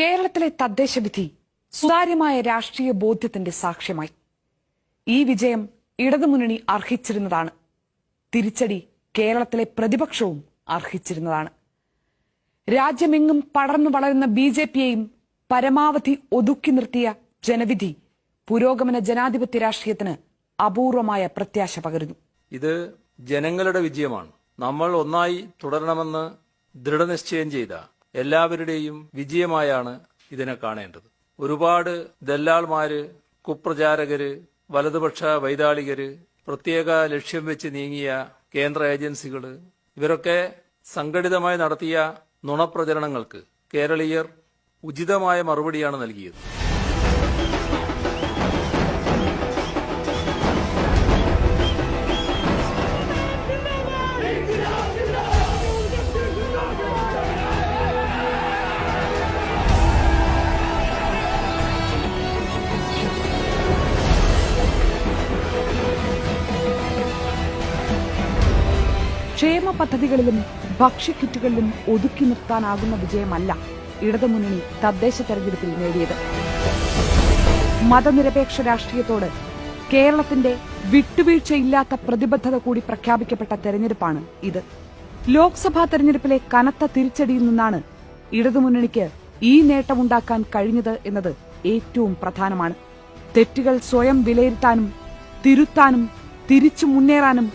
കേരളത്തിലെ തദ്ദേശ വിധി സുതാര്യമായ രാഷ്ട്രീയ ബോധ്യത്തിന്റെ സാക്ഷ്യമായി. ഈ വിജയം ഇടതുമുന്നണി അർഹിച്ചിരുന്നതാണ്. തിരിച്ചടി കേരളത്തിലെ പ്രതിപക്ഷവും അർഹിച്ചിരുന്നതാണ്. രാജ്യമെങ്ങും പടർന്നു വളരുന്ന ബി ജെ പിയെയും പരമാവധി ഒതുക്കി നിർത്തിയ ജനവിധി പുരോഗമന ജനാധിപത്യ രാഷ്ട്രീയത്തിന് അപൂർവമായ പ്രത്യാശ പകരുന്നു. ഇത് ജനങ്ങളുടെ വിജയമാണ്. നമ്മൾ ഒന്നായി തുടരണമെന്ന് ദൃഢനിശ്ചയം ചെയ്ത എല്ലാവരുടെയും വിജയമായാണ് ഇതിനെ കാണേണ്ടത്. ഒരുപാട് ദല്ലാൾമാര് കുപ്രചാരകര് വലതുപക്ഷ വൈതാളികര് പ്രത്യേക ലക്ഷ്യം വെച്ച് നീങ്ങിയ കേന്ദ്ര ഏജൻസികൾ ഇവരൊക്കെ സംഘടിതമായി നടത്തിയ നുണപ്രചരണങ്ങൾക്ക് കേരളീയർ ഉചിതമായ മറുപടിയാണ് നൽകിയത്. ക്ഷേമ പദ്ധതികളിലും ഭക്ഷ്യക്കിറ്റുകളിലും ഒതുക്കി നിർത്താനാകുന്ന വിജയമല്ല ഇടതുമുന്നണി തദ്ദേശ തെരഞ്ഞെടുപ്പിൽ നേടിയത്. മതനിരപേക്ഷ രാഷ്ട്രീയത്തോട് കേരളത്തിന്റെ വിട്ടുവീഴ്ചയില്ലാത്ത പ്രതിബദ്ധത കൂടി പ്രഖ്യാപിക്കപ്പെട്ട തെരഞ്ഞെടുപ്പാണ് ഇത്. ലോക്സഭാ തെരഞ്ഞെടുപ്പിലെ കനത്ത തിരിച്ചടിയിൽ നിന്നാണ് ഇടതുമുന്നണിക്ക് ഈ നേട്ടമുണ്ടാക്കാൻ കഴിഞ്ഞത് എന്നത് ഏറ്റവും പ്രധാനമാണ്. തെറ്റുകൾ സ്വയം വിലയിരുത്താനും തിരുത്താനും തിരിച്ചു മുന്നേറാനും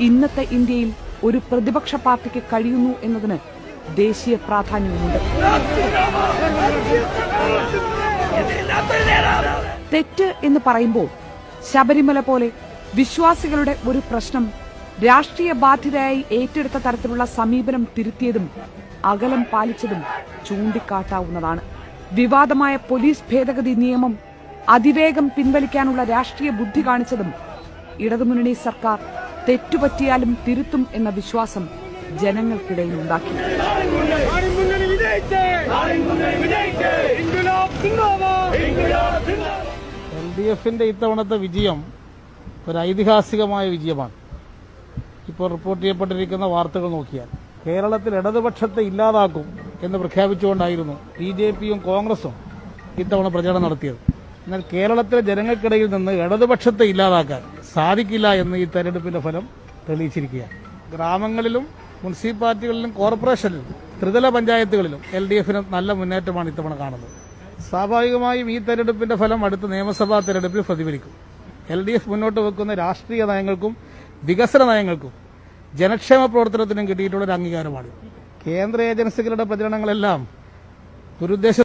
ഇന്നത്തെ ഇന്ത്യയിൽ ഒരു പ്രതിപക്ഷ പാർട്ടിക്ക് കഴിയുന്നു എന്നതിന് ദേശീയ പ്രാധാന്യവുമുണ്ട് തെറ്റ് എന്ന് പറയുമ്പോൾ ശബരിമല പോലെ വിശ്വാസികളുടെ ഒരു പ്രശ്നം രാഷ്ട്രീയ ബാധ്യതയായി ഏറ്റെടുത്ത തരത്തിലുള്ള സമീപനം തിരുത്തിയതും അകലം പാലിച്ചതും ചൂണ്ടിക്കാട്ടാവുന്നതാണ്. വിവാദമായ പോലീസ് ഭേദഗതി നിയമം അതിവേഗം പിൻവലിക്കാനുള്ള രാഷ്ട്രീയ ബുദ്ധി കാണിച്ചതും ഇടതുമുന്നണി സർക്കാർ തെറ്റുപറ്റിയാലും തിരുത്തും എന്ന വിശ്വാസം ജനങ്ങൾക്കിടയിൽ ഉണ്ടാക്കി എൽ ഡി എഫിന്റെ ഇത്തവണത്തെ വിജയം ഒരു ഐതിഹാസികമായ വിജയമാണ്. ഇപ്പോൾ റിപ്പോർട്ട് ചെയ്യപ്പെട്ടിരിക്കുന്ന വാർത്തകൾ നോക്കിയാൽ കേരളത്തിൽ ഇടതുപക്ഷത്തെ ഇല്ലാതാക്കും എന്ന് പ്രഖ്യാപിച്ചുകൊണ്ടായിരുന്നു ബി ജെ പിയും കോൺഗ്രസും ഇത്തവണ പ്രചരണം നടത്തിയത്. എന്നാൽ കേരളത്തിലെ ജനങ്ങൾക്കിടയിൽ നിന്ന് ഇടതുപക്ഷത്തെ ഇല്ലാതാക്കാൻ സാധിക്കില്ല എന്ന് ഈ തെരഞ്ഞെടുപ്പിന്റെ ഫലം തെളിയിച്ചിരിക്കുകയാണ്. ഗ്രാമങ്ങളിലും മുനിസിപ്പാലിറ്റികളിലും കോർപ്പറേഷനിലും ത്രിതല പഞ്ചായത്തുകളിലും എൽ ഡി എഫിന് നല്ല മുന്നേറ്റമാണ് ഇത്തവണ കാണുന്നത്. സ്വാഭാവികമായും ഈ തെരഞ്ഞെടുപ്പിന്റെ ഫലം അടുത്ത നിയമസഭാ തെരഞ്ഞെടുപ്പിൽ പ്രതിഫലിക്കും. എൽ ഡി എഫ് മുന്നോട്ട് വെക്കുന്ന രാഷ്ട്രീയ നയങ്ങൾക്കും വികസന നയങ്ങൾക്കും ജനക്ഷേമ പ്രവർത്തനത്തിനും കിട്ടിയിട്ടുള്ള ഒരു അംഗീകാരമാണ്. കേന്ദ്ര ഏജൻസികളുടെ പ്രചരണങ്ങളെല്ലാം ദുരുദ്ദേശ